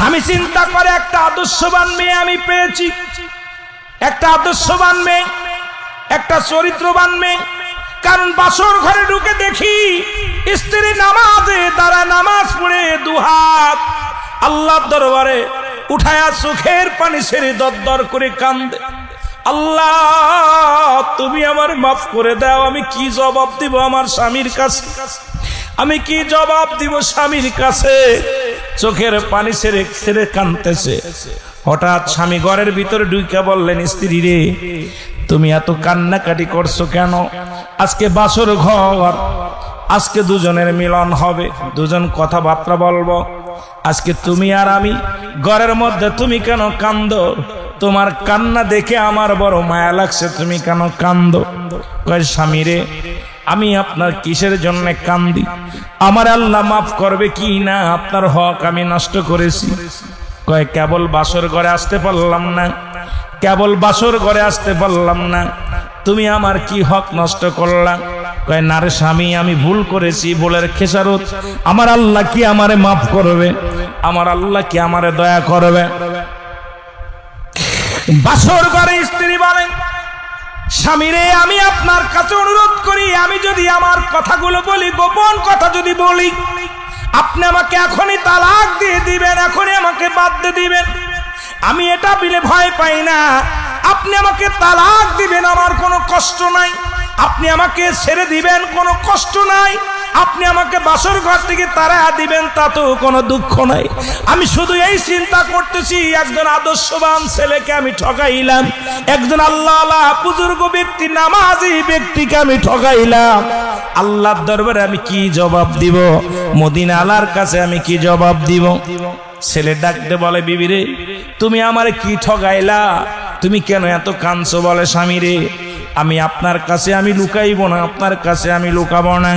স্বামী চিন্তা করে, একটা আদর্শবান মেয়ে আমি পেয়েছি। একটা আদর্শবান মেয়ে, একটা চরিত্রবান মেয়ে। কারণ বাসর ঘরে ঢুকে দেখি, স্ত্রী নামাজে, তারা নামাজ পড়ে দুহাত। আল্লাহর দরবারে উঠায়া চোখের পানি ছেড়ে দরদর করে কান্দে। আল্লাহ, তুমি আমার মাফ করে দাও, আমি কি জবাব দিব আমার স্বামীর কাছে? আমি কি জবাব দিব স্বামীর কাছে? চোখের পানি ছেড়ে ছেড়ে কানতেছে। হঠাৎ স্বামী ঘরের ভিতরে ঢুকে বললেন, স্ত্রী রে, তুমি এত কান্নাকাটি করছ কেন? আজকে বাসর ঘর, আজকে দুজনের মিলন হবে, দুজন কথাবার্তা বলব। আজকে তুমি আর আমি ঘরের মধ্যে তুমি কেন কান্দ? তোমার কান্না দেখে আমার বড় মায়া লাগছে, তুমি কেন কান্দ? কয়, স্বামী রে আমি আপনার কিসের জন্য কান্দি? আমার আল্লাহ মাফ করবে কি না? আপনার হক আমি নষ্ট করেছি। কয়, কেবল বাসর ঘরে আসতে পারলাম না। কেবল বাসর ঘরে আসতে পারলাম না। তুমি আমার কি হক নষ্ট করলাম কয় না রে স্বামী, আমি ভুল করেছি, ভুলের খেসারত। আমার আল্লাহ কি আমারে মাফ করবে? আমার আল্লাহ কি আমারে দয়া করবে? বাসর ঘরে স্ত্রী বলেন স্বামীরে, আমি আপনার কাছে অনুরোধ করি, আমি যদি আমার কথাগুলো বলি, গোপন কথা যদি বলি, আপনি আমাকে এখনই তালাক দিয়ে দিবেন, এখনই আমাকে বাদ দিয়ে দিবেন। আমি এটা বিলে ভয় পাই না। আপনি আমাকে তালাক দিবেন, আমার কোনো কষ্ট নাই। আপনি আমাকে ছেড়ে দিবেন, কোনো কষ্ট নাই। আপনি আমাকে বাসর ঘর থেকে তারা দিবেন, তা তো কোনো দুঃখ নাই। আমি শুধু এই চিন্তা করতেছি, একজন আদর্শবান ছেলেকে আমি ঠকাইলাম, একজন আল্লাহ আল্লাহ বুজুর্গ ব্যক্তি, নামাজি ব্যক্তিকে আমি ঠকাইলাম। আল্লাহর দরবারে আমি কি জবাব দিব? মদিনা আলার কাছে আমি কি জবাব দিব? ছেলে ডাকতে বলে বিবিরে তুমি আমারে কি ঠগাইলা তুমি কেন এত কাঁদছো বলে স্বামী রে? আমি আপনার কাছে আমি লুকাইব না, আপনার কাছে আমি লুকাব না।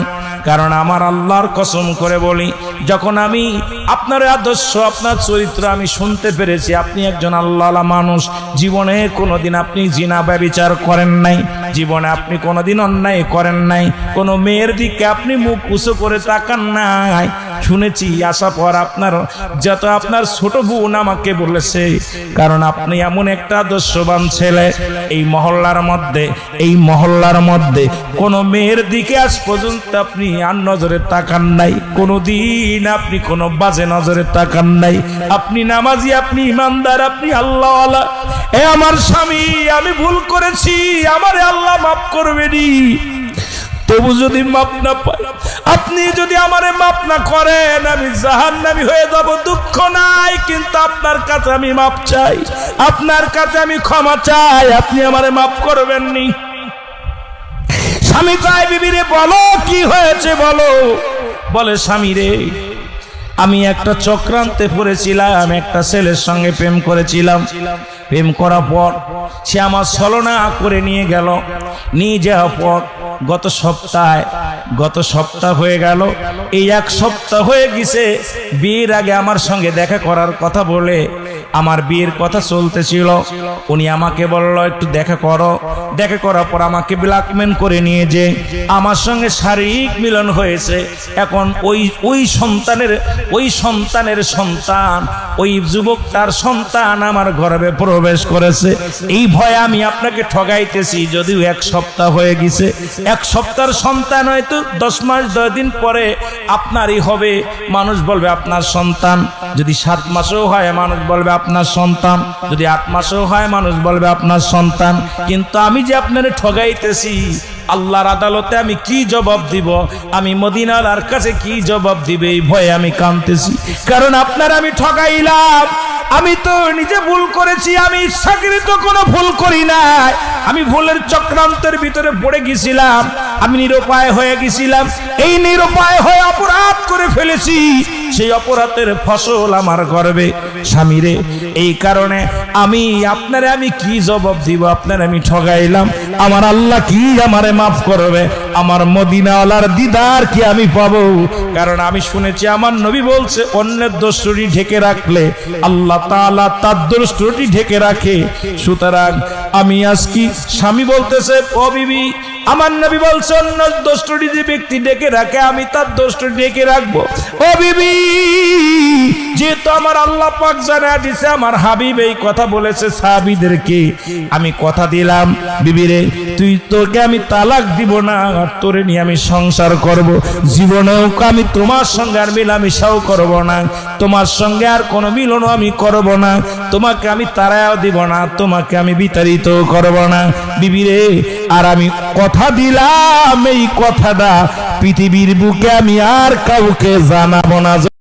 কারণ আমার আল্লাহর কসম করে বলি, যখন আমি আপনার আদর্শ, আপনার চরিত্র আমি শুনতে পেরেছি, আপনি একজন আল্লাহ মানুষ, জীবনে কোনোদিন আপনি জিনা ব্যবিচার করেন নাই, জীবনে আপনি কোনোদিন অন্যায় করেন নাই, কোনো মেয়ের দিকে আপনি মুখ উঁচু করে তাকান নাই শুনেছি আসা পর আপনার যত আপনার ছোট বোন আমাকে বলেছে, কারণ আপনি এমন একটা আদর্শবান ছেলে। এই মহল্লার মধ্যে, এই মহল্লার মধ্যে কোনো মেয়ের দিকে আজ পর্যন্ত আপনি আর নজরে তাকান নাই। কোনো দিন আপনি কোনো বাজে নজরে তাকান নাই। আপনি নামাজি, আপনি ইমানদার, আপনি আল্লাহ এ আমার স্বামী, আমি ভুল করেছি, আমারে আল্লাহ মাফ করবেনি তবু যদি মাপ না পাই, আপনি যদি আমারে মাপ না করেন, আমি জাহান নামি হয়ে যাব, দুঃখ নাই, কিন্তু আপনার কাছে আমি মাপ চাই, আপনার কাছে আমি ক্ষমা চাই, আপনি আমারে মাপ করবেন নি স্বামী কয়, বিবিরে বলো, কি হয়েছে বলো? বলে, স্বামী রে আমি একটা চক্রান্তে পড়েছিলাম, একটা ছেলের সঙ্গে প্রেম করেছিলাম। প্রেম করার পর সে আমার ছলনা করে নিয়ে গেল। নিয়ে যাওয়ার পর গত সপ্তাহে, গত সপ্তাহ হয়ে গেল। এই এক সপ্তাহ হয়ে গেছে, বিয়ের আগে আমার সঙ্গে দেখা করার কথা বলে আমার বিয়ের কথা চলতেছিল। উনি আমাকে বলল, একটু দেখা করো। দেখা করার পর আমাকে ব্ল্যাকমেন করে নিয়ে যে আমার সঙ্গে শারীরিক মিলন হয়েছে। এখন ওই ওই সন্তানের ওই সন্তানের সন্তান, ওই যুবক তার সন্তান আমার গর্ভে প্রবেশ করেছে। এই ভয়ে আমি আপনাকে ঠগাইতেছি, যদিও এক সপ্তাহ হয়ে গেছে। এক সপ্তাহের সন্তান হয়তো দশ মাস, দশ দিন পরে আপনারই হবে। মানুষ বলবে, আপনার সন্তান। যদি সাত মাসেও হয়, মানুষ বলবে আপনার সন্তান। যদি আট হয়, মানুষ বলবে আপনার সন্তান। কিন্তু আমি যে আপনার ঠগাইতেছি, আল্লাহর আদালতে আমি কি জবাব দিব? আমি মদিনালার কাছে কি জবাব দিবে? এই ভয়ে আমি কাঁদতেছি। কারণ আপনার আমি ঠগাইলাম। আমি তো নিজে ভুল করেছি, আমি ইচ্ছাকৃত কোনো ভুল করি নাই। আমি ভুলের চক্রান্তের ভিতরে পড়ে গেছিলাম। আমি নিরুপায় হয়ে গেছিলাম। এই নিরুপায় হয়ে অপরাধ করে ফেলেছি। সেই অপরাধের ফসল আমার গর্বে। স্বামীরে, এই কারণে আমি, আপনারে আমি কি জবাব দিব? আপনার আমি ঠগাইলাম। আমার আল্লাহ কি আমারে মাফ করবে? আমার মদিনাওয়ালার দিদার কি আমি পাবো? কারণ আমি শুনেছি, আমার নবী বলছে, অন্যের দোষটি ঢেকে রাখলে আল্লাহ তাআলা তার দোষটি ঢেকে রাখে। সুতরাং আমি আজ কি স্বামী বলতেছে, ও বিবি আমার নবী বলছে অন্য দোষটি যে ব্যক্তি ডেকে রাখে, আমি তার দোষটি ডেকে রাখব। ও বিবি! যেহেতু আমার আল্লাহ পাক জানা দিছে আমার হাবিব এই কথা বলেছে সাহাবীদেরকে আমি কথা দিলাম, বিবিরে, তুই তোকে আমি তালাক দিব না, আর তোরে নিয়ে আমি সংসার করব। জীবনেও আমি তোমার সঙ্গে আর মিলামিশাও করব না, তোমার সঙ্গে আর কোনো মিলনও আমি করব না, তোমাকে আমি তারাও দিব না, তোমাকে আমি বিতাড়িত করব না। বিবিরে, আর আমি কথা দিলাম এই কথাটা, পৃথিবীর বুকে আমি আর কাউকে জানাব না।